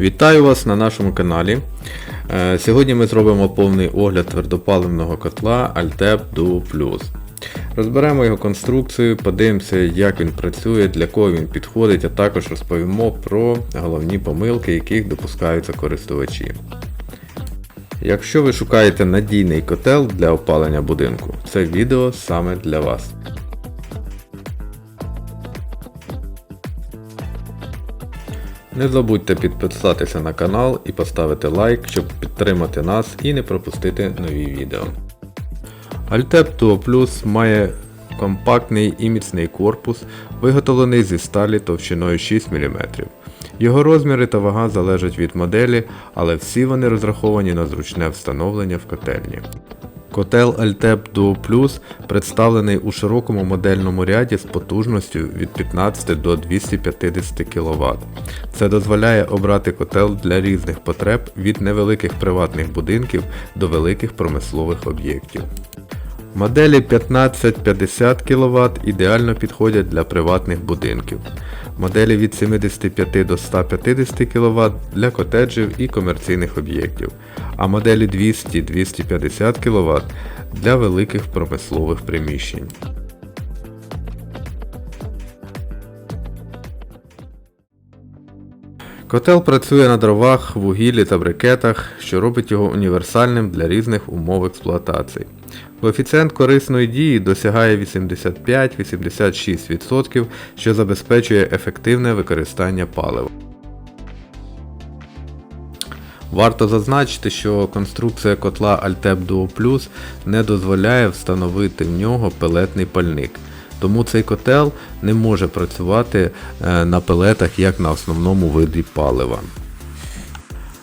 Вітаю вас на нашому каналі. Е, Сьогодні ми зробимо повний огляд твердопаливного котла Altep Duo Plus. Розберемо його конструкцію, подивимося, як він працює, для кого він підходить, а також розповімо про головні помилки, яких допускаються користувачі. Якщо ви шукаєте надійний котел для опалення будинку, це відео саме для вас. Не забудьте підписатися на канал і поставити лайк, щоб підтримати нас і не пропустити нові відео. Altep Duo Plus має компактний і міцний корпус, виготовлений зі сталі товщиною 6 мм. Його розміри та вага залежать від моделі, але всі вони розраховані на зручне встановлення в котельні. Котел Altep Duo Plus представлений у широкому модельному ряді з потужністю від 15 до 250 кВт. Це дозволяє обрати котел для різних потреб від невеликих приватних будинків до великих промислових об'єктів. Моделі 1550 кВт ідеально підходять для приватних будинків. Моделі від 75 до 150 кВт для котеджів і комерційних об'єктів, а моделі 200-250 кВт для великих промислових приміщень. Котел працює на дровах, вугіллі та брикетах, що робить його універсальним для різних умов експлуатації. Коефіцієнт корисної дії досягає 85-86%, що забезпечує ефективне використання палива. Варто зазначити, що конструкція котла Altep Duo Plus не дозволяє встановити в нього пелетний пальник. Тому цей котел не може працювати е, на пелетах як на основному виді палива.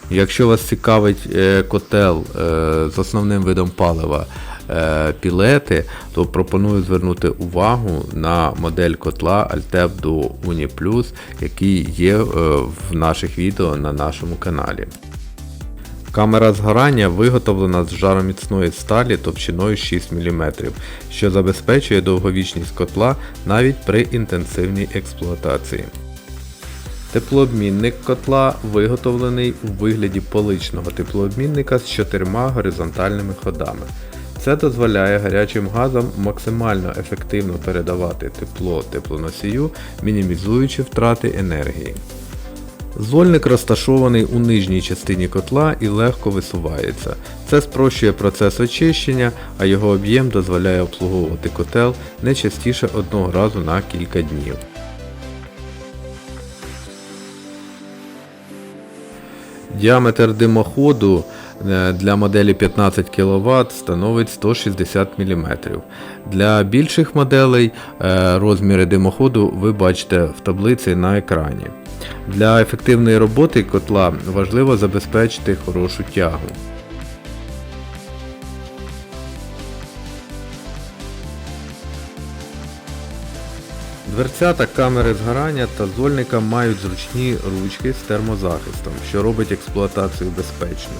Якщо вас цікавить е, котел е, з основним видом палива пілети, то пропоную звернути увагу на модель котла Altep Duo Uni Plus, який є в наших відео на нашому каналі. Камера згорання виготовлена з жароміцної сталі товщиною 6 мм, що забезпечує довговічність котла навіть при інтенсивній експлуатації. Теплообмінник котла виготовлений у вигляді поличного теплообмінника з чотирма горизонтальними ходами. Це дозволяє гарячим газам максимально ефективно передавати тепло теплоносію, мінімізуючи втрати енергії. Зольник розташований у нижній частині котла і легко висувається. Це спрощує процес очищення, а його об'єм дозволяє обслуговувати котел не частіше одного разу на кілька днів. Діаметр димоходу для моделі 15 кВт становить 160 мм. Для більших моделей е, розміри димоходу ви бачите в таблиці на екрані. Для ефективної роботи котла важливо забезпечити хорошу тягу. Дверцята камери згорання та зольника мають зручні ручки з термозахистом, що робить експлуатацію безпечною.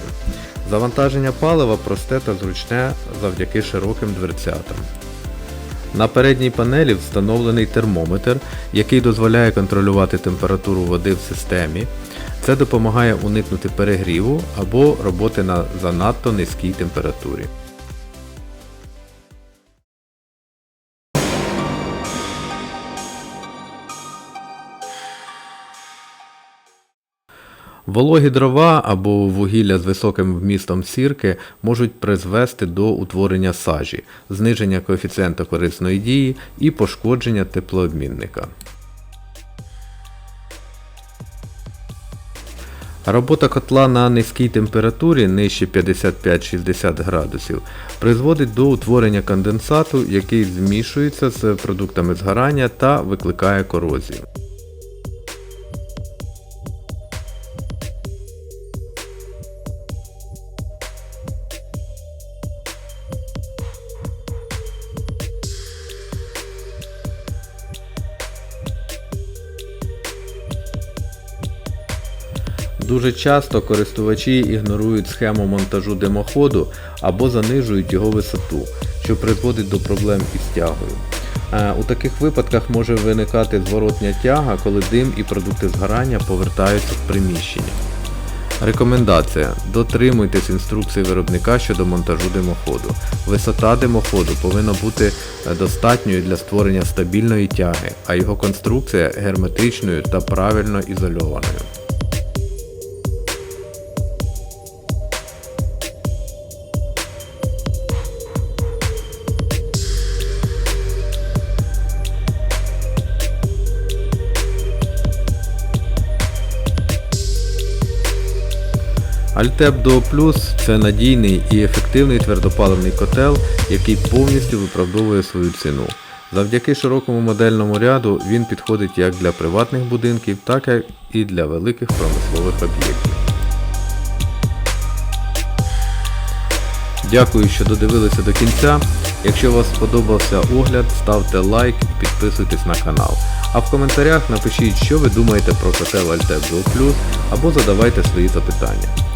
Завантаження палива просте та зручне завдяки широким дверцятам. На передній панелі встановлений термометр, який дозволяє контролювати температуру води в системі. Це допомагає уникнути перегріву або роботи на занадто низькій температурі. Вологі дрова або вугілля з високим вмістом сірки можуть призвести до утворення сажі, зниження коефіцієнта корисної дії і пошкодження теплообмінника. Робота котла на низькій температурі нижче 55-60 градусів призводить до утворення конденсату, який змішується з продуктами згорання та викликає корозію. Дуже часто користувачі ігнорують схему монтажу димоходу або занижують його висоту, що призводить до проблем із тягою. Е, у таких випадках може виникати зворотня тяга, коли дим і продукти згорання повертаються в приміщення. Рекомендація. Дотримуйтесь інструкції виробника щодо монтажу димоходу. Висота димоходу повинна бути е, достатньою для створення стабільної тяги, а його конструкція герметичною та правильно ізольованою. Altep Duo Plus це надійний і ефективний твердопаливний котел, який повністю виправдовує свою ціну. Завдяки широкому модельному ряду він підходить як для приватних будинків, так і для великих промислових об'єктів. Дякую, що додивилися до кінця. Якщо вам сподобався огляд, ставте лайк і підписуйтесь на канал. А в коментарях напишіть, що ви думаєте про котел Altep Duo Plus або задавайте свої запитання.